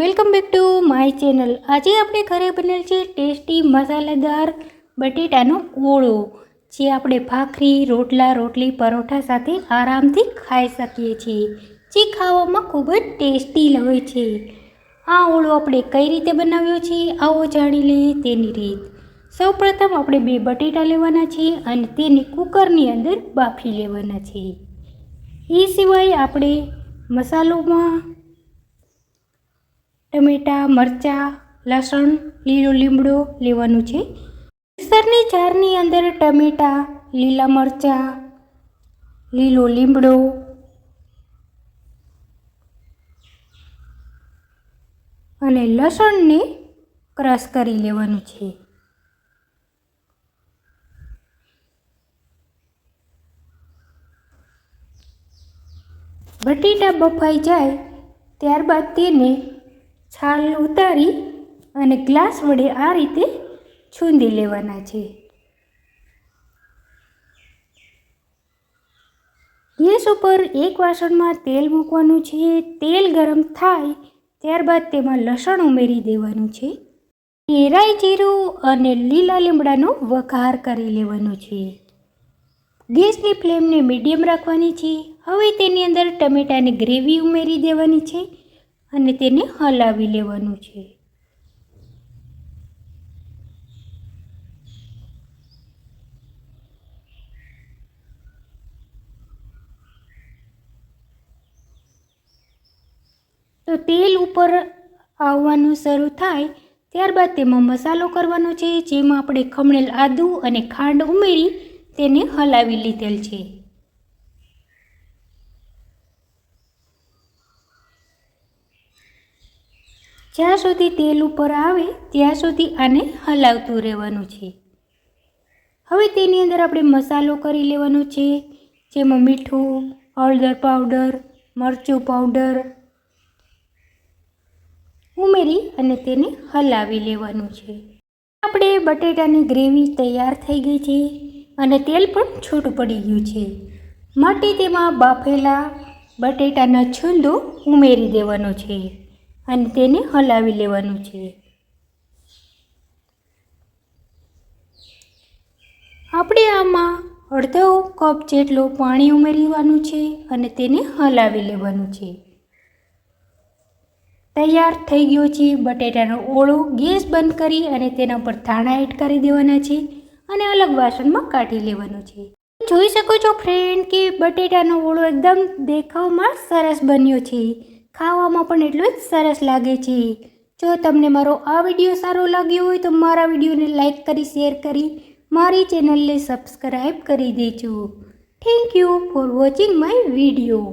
Welcome back to my channel આજે આપણે ઘરે બનેલ છે ટેસ્ટી મસાલેદાર બટેટાનો ઓળો, જે આપણે ભાખરી, રોટલા, રોટલી, પરોઠા સાથે આરામથી ખાઈ શકીએ છીએ, જે ખાવામાં ખૂબ જ ટેસ્ટી હોય છે. આ ઓળો આપણે કઈ રીતે બનાવ્યો છે આવો જાણી લઈએ તેની રીત. સૌપ્રથમ આપણે બે બટેટા લેવાના છે અને તેને કુકરની અંદર બાફી લેવાના છે. એ સિવાય આપણે મસાલોમાં ટમેટાં, મરચાં, લસણ, લીલો લીમડો લેવાનું છે. મિક્સરની જારની અંદર ટમેટાં, લીલા મરચાં, લીલો લીમડો, અને લસણને ક્રશ કરી લેવાનું છે. બટેટા બફાઈ જાય ત્યારબાદ તેને છાલ ઉતારી અને ગ્લાસ વડે આ રીતે છૂંદી લેવાના છે. ગેસ ઉપર એક વાસણમાં તેલ મૂકવાનું છે. તેલ ગરમ થાય ત્યારબાદ તેમાં લસણ ઉમેરી દેવાનું છે. એરાઈ જીરું અને લીલા લીમડાનો વઘાર કરી લેવાનો છે. ગેસની ફ્લેમને મીડિયમ રાખવાની છે. હવે તેની અંદર ટમેટાની ગ્રેવી ઉમેરી દેવાની છે. અને તેને હલાવી લેવાનું છે. તો તેલ ઉપર આવવાનું શરૂ થાય, ત્યારબાદ તેમાં મસાલો કરવાનો છે, જેમાં આપણે ખમણેલ આદું અને ખાંડ ઉમેરી તેને હલાવી લીધેલ છે. જ્યાં સુધી તેલ ઉપર આવે, ત્યાં સુધી આને હલાવતું રહેવાનું છે. હવે તેની અંદર આપણે મસાલો કરી લેવાનો છે, જેમાં મીઠું, હળદર પાવડર, મરચું પાવડર ઉમેરી અને તેને હલાવી લેવાનું છે. આપણે બટેટાની ગ્રેવી તૈયાર થઈ ગઈ છે અને તેલ પણ છૂટું પડી ગયું છે. માટે તેમાં બાફેલા બટેટાના છૂંદો ઉમેરી દેવાનો છે. અને તેને હલાવી લેવાનું છે. આપણે આમાં અડધો કપ જેટલું પાણી ઉમેરવાનું છે અને તેને હલાવી લેવાનું છે. તૈયાર થઈ ગયો છે બટેટાનો ઓળો. ગેસ બંધ કરી અને તેના પર ધાણા એડ કરી દેવાના છે અને અલગ વાસણમાં કાઢી લેવાનો છે. જોઈ શકો છો ફ્રેન્ડ કે બટેટાનો ઓળો એકદમ દેખાવમાં સરસ બન્યો છે. ખાવામાં પણ એટલો જ સરસ લાગે છે. જો તમને મારો આ વીડિયો સારો લાગ્યો હોય તો મારા વિડીયોને લાઈક કરી, શેર કરી, મારી ચેનલને સબસ્ક્રાઈબ કરી દેજો. Thank you for watching my video